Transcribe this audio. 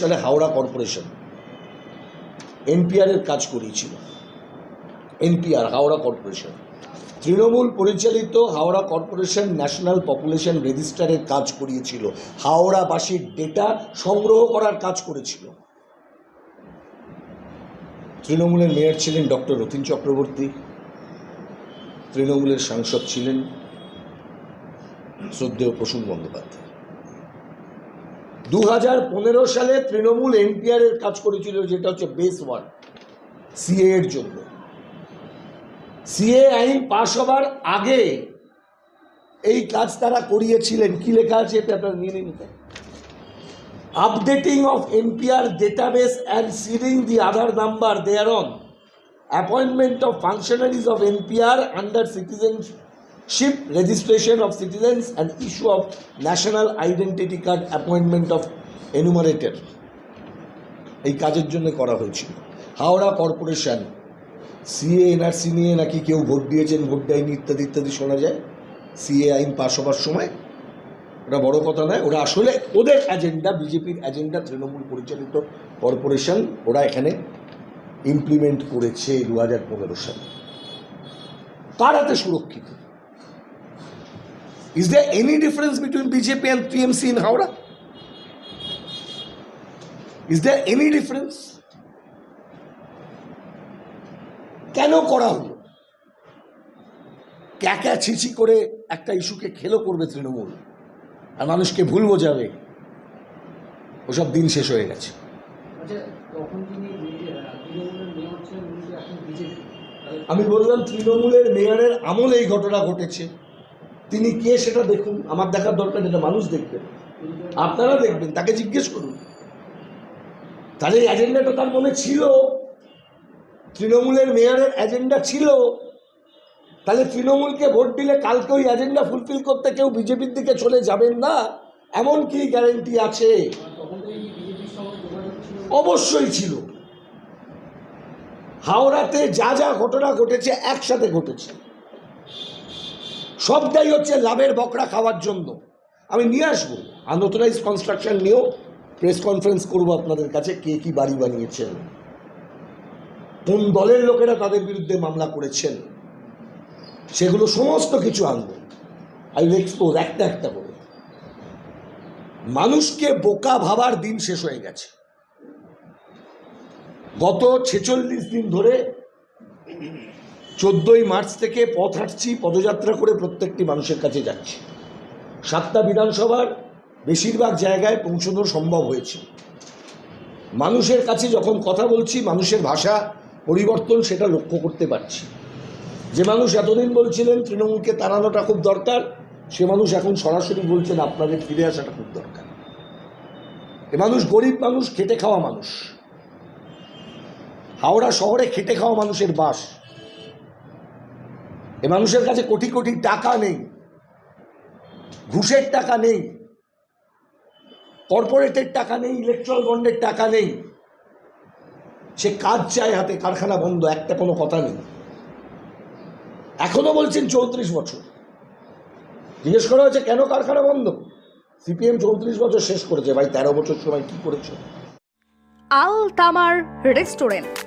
সালে হাওড়া কর্পোরেশন। এনপিআরের কাজ করিয়েছিল এনপিআর, হাওড়া কর্পোরেশন। তৃণমূল পরিচালিত হাওড়া কর্পোরেশন ন্যাশনাল পপুলেশন রেজিস্টারের কাজ করিয়েছিল। হাওড়াবাসীর ডেটা সংগ্রহ করার কাজ করেছিল। তৃণমূলের মেয়র ছিলেন ডক্টর রতিন চক্রবর্তী। তৃণমূলের সাংসদ ছিলেন শ্রদ্ধেয় প্রসূন বন্দ্যোপাধ্যায়। দু হাজার পনেরো সালে তৃণমূল এনপিআর এর কাজ করেছিল যেটা হচ্ছে বেস ওয়ান সিএ এর জন্য। সিএ আইন পাশ হবার আগে এই কাজ তারা করিয়েছিলেন। কি লেখা আছে এটা আপনারা নিয়ে নিন updating of NPR database and seeding the Aadhaar number there on appointment of functionaries of NPR under citizenship registration of citizens and issue of national identity card appointment of এনুমারেটের এই কাজের জন্য করা হয়েছিল। হাওড়া কর্পোরেশন সিএ এনআরসি নিয়ে নাকি কেউ vote দিয়েছেন, vote দেয়নি ইত্যাদি ইত্যাদি শোনা যায়। সিএ আইন পাশ হবার সময়। ওটা বড় কথা নয়, ওরা আসলে ওদের এজেন্ডা বিজেপির এজেন্ডা তৃণমূল পরিচালিত কর্পোরেশন, ওরা এখানে ইমপ্লিমেন্ট করেছে দু হাজার পনেরো সালে। কার হাতে সুরক্ষিত? Is there any difference between BJP and TMC in Howrah is there any difference কেন করা হলো? ক্যাকা ছিচি করে একটা ইস্যুকে খেলো করবে তৃণমূল? আর মানুষকে ভুল বোঝাবে? ওসব দিন শেষ হয়ে গেছে। আচ্ছা আমি বললাম তৃণমূলের মেয়রের আমলে এই ঘটনা ঘটেছে। তিনি কে সেটা দেখুন, আমার দেখার দরকার এটা মানুষ দেখবেন আপনারা দেখবেন, তাকে জিজ্ঞেস করুন। তাহলে এই এজেন্ডাটা তার মনে ছিল। তৃণমূলের মেয়রের এজেন্ডা ছিল। তাহলে তৃণমূলকে ভোট দিলে কালকে ওই এজেন্ডা ফুলফিল করতে কেউ বিজেপির দিকে চলে যাবেন না? এমন কি গ্যারেন্টি আছে? অবশ্যই ছিল। হাওড়াতে যা যা ঘটনা ঘটেছে, একসাথে ঘটেছে। সবটাই হচ্ছে লাভের বকরা খাওয়ার জন্য। আমি নিয়ে আসব। আনঅথরাইজ কনস্ট্রাকশন নিয়েও প্রেস কনফারেন্স করব আপনাদের কাছে, কে কি বাড়ি বানিয়েছেন। কোন দলের লোকেরা তাদের বিরুদ্ধে মামলা করেছেন। সেগুলো সমস্ত কিছু আনব। আই এক্সপোজ একটা একটা করে। মানুষকে বোকা ভাবার দিন শেষ হয়ে গেছে। গত ছেচল্লিশ দিন ধরে চোদ্দোই মার্চ থেকে পথ হাঁটছি, পদযাত্রা করে প্রত্যেকটি মানুষের কাছে যাচ্ছি। সাতটা বিধানসভার বেশিরভাগ জায়গায় পৌঁছানো সম্ভব হয়েছে। মানুষের কাছে যখন কথা বলছি, মানুষের ভাষা পরিবর্তন সেটা লক্ষ্য করতে পারছি। যে মানুষ এতদিন বলছিলেন তৃণমূলকে তাড়ানোটা খুব দরকার, সে মানুষ এখন সরাসরি বলছেন আপনাদের ফিরে আসাটা খুব দরকার। এ মানুষ গরিব মানুষ, খেটে খাওয়া মানুষ। হাওড়া শহরে খেটে খাওয়া মানুষের বাস। এ মানুষের কাছে কোটি কোটি টাকা নেই, ঘুষের টাকা নেই, কর্পোরেটের টাকা নেই, ইলেকট্রাল বন্ডের টাকা নেই। সে কাজ চায় হাতে, কারখানা বন্ধ, একটা কোনো কথা নেই। এখনও বলছেন চৌত্রিশ বছর। জিজ্ঞেস করা হয়েছে, কেন কারখানা বন্ধ? সিপিএম চৌত্রিশ বছর শেষ করেছে। ভাই, তেরো বছর সময় কি করেছে? আল তামার রেস্টুরেন্ট।